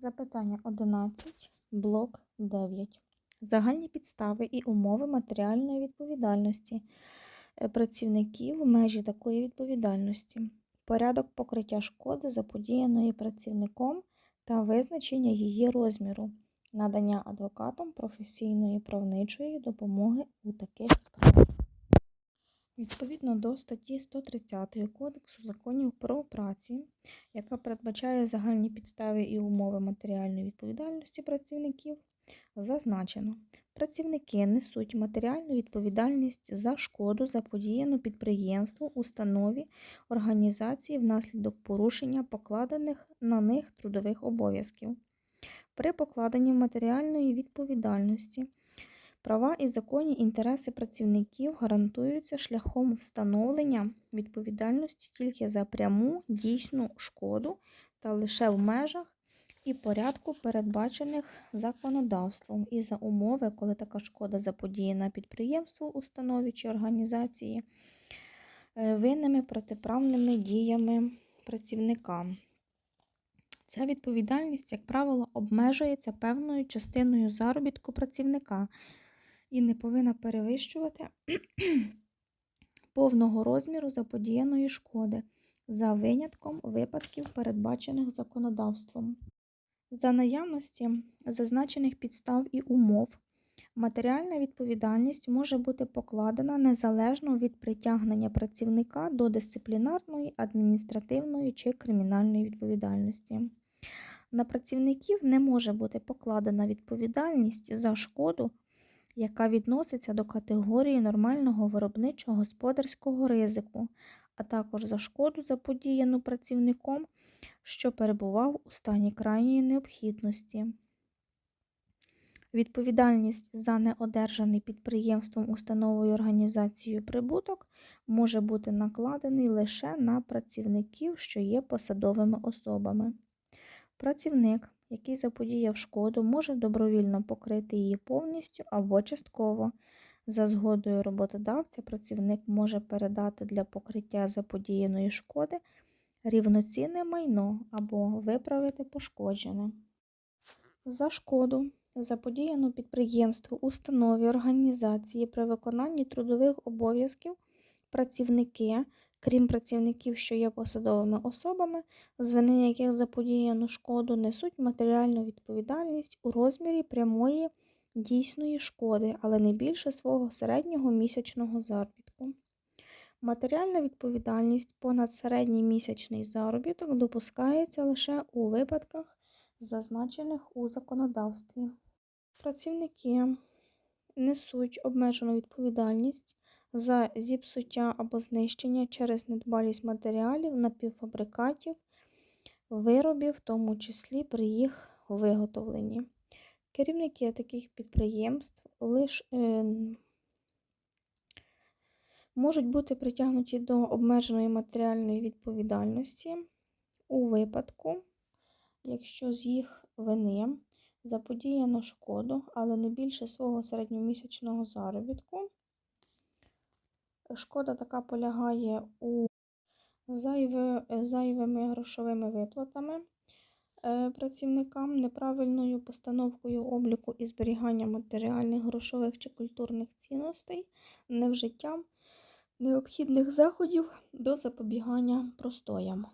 Запитання 11, блок 9. Загальні підстави і умови матеріальної відповідальності е, працівників в межі такої відповідальності, порядок покриття шкоди, заподіяної працівником та визначення її розміру, надання адвокатом професійної правничої допомоги у таких справах. Відповідно до статті 130 Кодексу законів про працю, яка передбачає загальні підстави і умови матеріальної відповідальності працівників, зазначено, працівники несуть матеріальну відповідальність за шкоду, заподіяну підприємству, установі, організації внаслідок порушення покладених на них трудових обов'язків. При покладенні матеріальної відповідальності Права і законні інтереси працівників гарантуються шляхом встановлення відповідальності тільки за пряму дійсну шкоду та лише в межах і порядку, передбачених законодавством, і за умови, коли така шкода заподіяна підприємству, установі чи організації е, винними протиправними діями працівника. Ця відповідальність, як правило, обмежується певною частиною заробітку працівника і не повинна перевищувати повного розміру заподіяної шкоди за винятком випадків, передбачених законодавством. За наявності зазначених підстав і умов матеріальна відповідальність може бути покладена незалежно від притягнення працівника до дисциплінарної, адміністративної чи кримінальної відповідальності. На працівників не може бути покладена відповідальність за шкоду, яка відноситься до категорії нормального виробничого господарського ризику, а також за шкоду, заподіяну працівником, що перебував у стані крайньої необхідності. Відповідальність за неодержаний підприємством, установою організацією прибуток може бути накладений лише на працівників, що є посадовими особами. Працівник, який заподіяв шкоду, може добровільно покрити її повністю або частково. За згодою роботодавця, працівник може передати для покриття заподіяної шкоди рівноцінне майно або виправити пошкоджене. За шкоду, заподіяну підприємству, установі, організації при виконанні трудових обов'язків працівники крім працівників, що є посадовими особами, з вини яких заподіяну шкоду несуть матеріальну відповідальність у розмірі прямої дійсної шкоди, але не більше свого середнього місячного заробітку. Матеріальна відповідальність понад середній місячний заробіток допускається лише у випадках, зазначених у законодавстві. Працівники несуть обмежену відповідальність за зіпсуття або знищення через недбалість матеріалів, напівфабрикатів, виробів, в тому числі при їх виготовленні. Керівники таких підприємств лише можуть бути притягнуті до обмеженої матеріальної відповідальності у випадку, якщо з їх вини заподіяно шкоду, але не більше свого середньомісячного заробітку, Шкода така полягає у зайвими грошовими виплатами е, працівникам, неправильною постановкою обліку і зберігання матеріальних грошових чи культурних цінностей, невжиттям необхідних заходів до запобігання простоям.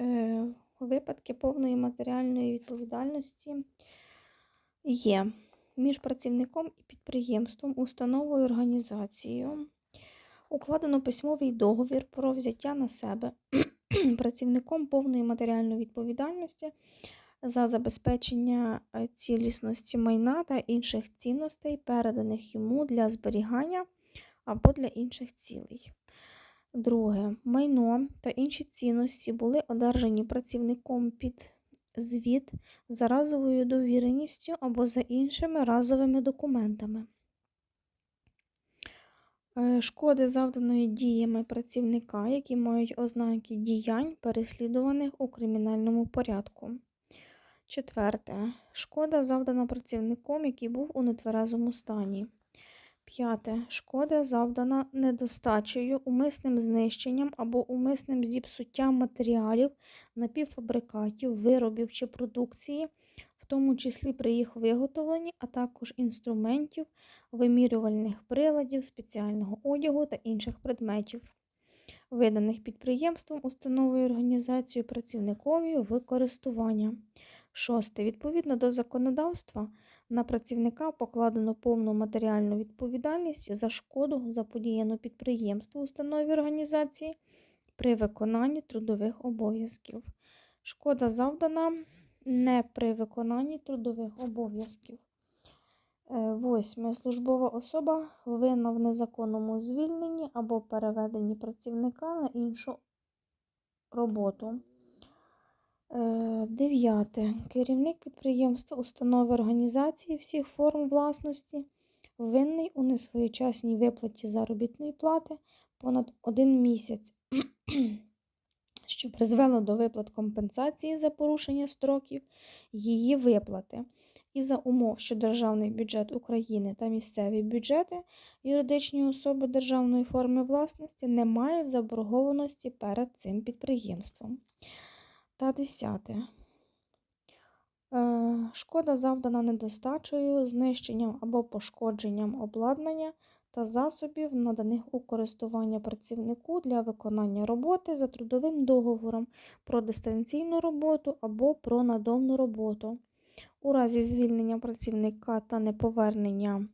Е, Випадки повної матеріальної відповідальності є між працівником і підприємством, установою організацією укладено письмовий договір про взяття на себе працівником повної матеріальної відповідальності за забезпечення е, цілісності майна та інших цінностей, переданих йому для зберігання або для інших цілей. Друге, майно та інші цінності були одержані працівником під звіт за разовою довіреністю або за іншими разовими документами. Е, шкоди завданої діями працівника, які мають ознаки діянь, переслідуваних у кримінальному порядку. Четверте. Шкода завдана працівником, який був у нетверезому стані. П'яте. Шкода завдана недостачею, умисним знищенням або умисним зіпсуттям матеріалів, напівфабрикатів, виробів чи продукції, в тому числі при їх виготовленні, а також інструментів, вимірювальних приладів, спеціального одягу та інших предметів, виданих підприємством, установою організацією працівникові в користування. Шосте. Відповідно до законодавства, на працівника покладено повну матеріальну відповідальність за шкоду, заподіяну підприємству, установі організації при виконанні трудових обов'язків. Шкода завдана не при виконанні трудових обов'язків. Е, Восьме. Службова особа винна в незаконному звільненні або переведенні працівника на іншу роботу. Е, Дев'яте. Керівник підприємства, установи організації всіх форм власності винний у несвоєчасній виплаті заробітної плати понад один місяць, що призвело до виплат компенсації за порушення строків її виплати. І за умов, що Державний бюджет України та місцеві бюджети юридичні особи державної форми власності не мають заборгованості перед цим підприємством. Та десяте. Е, Шкода завдана недостачею, знищенням або пошкодженням обладнання та засобів, наданих у користування працівнику для виконання роботи за трудовим договором про дистанційну роботу або про надомну роботу. У разі звільнення працівника та неповернення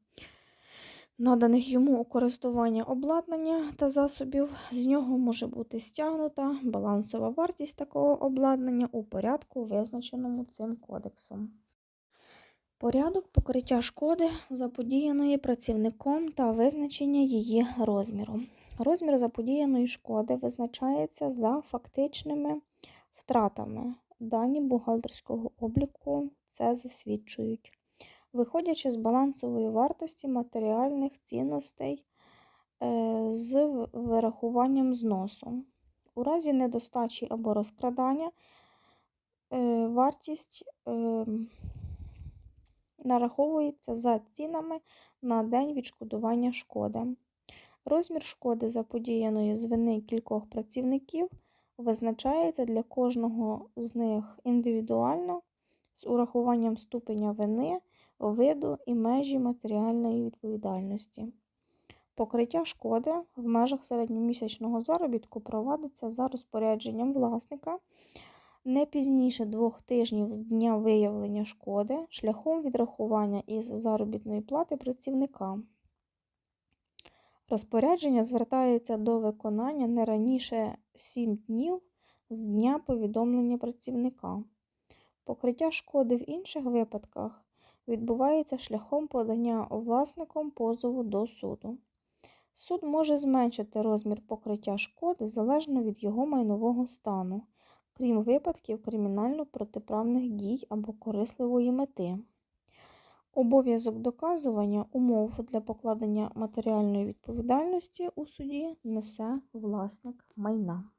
наданих йому у користування обладнання та засобів, з нього може бути стягнута балансова вартість такого обладнання у порядку, визначеному цим кодексом. Порядок покриття шкоди, заподіяної працівником та визначення її розміру. Розмір заподіяної шкоди визначається за фактичними втратами. Дані бухгалтерського обліку це засвідчують виходячи з балансової вартості матеріальних цінностей е, з вирахуванням зносу. У разі недостачі або розкрадання е, вартість е, нараховується за цінами на день відшкодування шкоди. Розмір шкоди заподіяної з вини кількох працівників визначається для кожного з них індивідуально з урахуванням ступеня вини виду і межі матеріальної відповідальності. Покриття шкоди в межах середньомісячного заробітку проводиться за розпорядженням власника не пізніше двох тижнів з дня виявлення шкоди шляхом відрахування із заробітної плати працівника. Розпорядження звертається до виконання не раніше 7 днів з дня повідомлення працівника. Покриття шкоди в інших випадках відбувається шляхом подання власником позову до суду. Суд може зменшити розмір покриття шкоди залежно від його майнового стану, крім випадків кримінально-протиправних дій або корисливої мети. Обов'язок доказування умов для покладення матеріальної відповідальності у суді несе власник майна.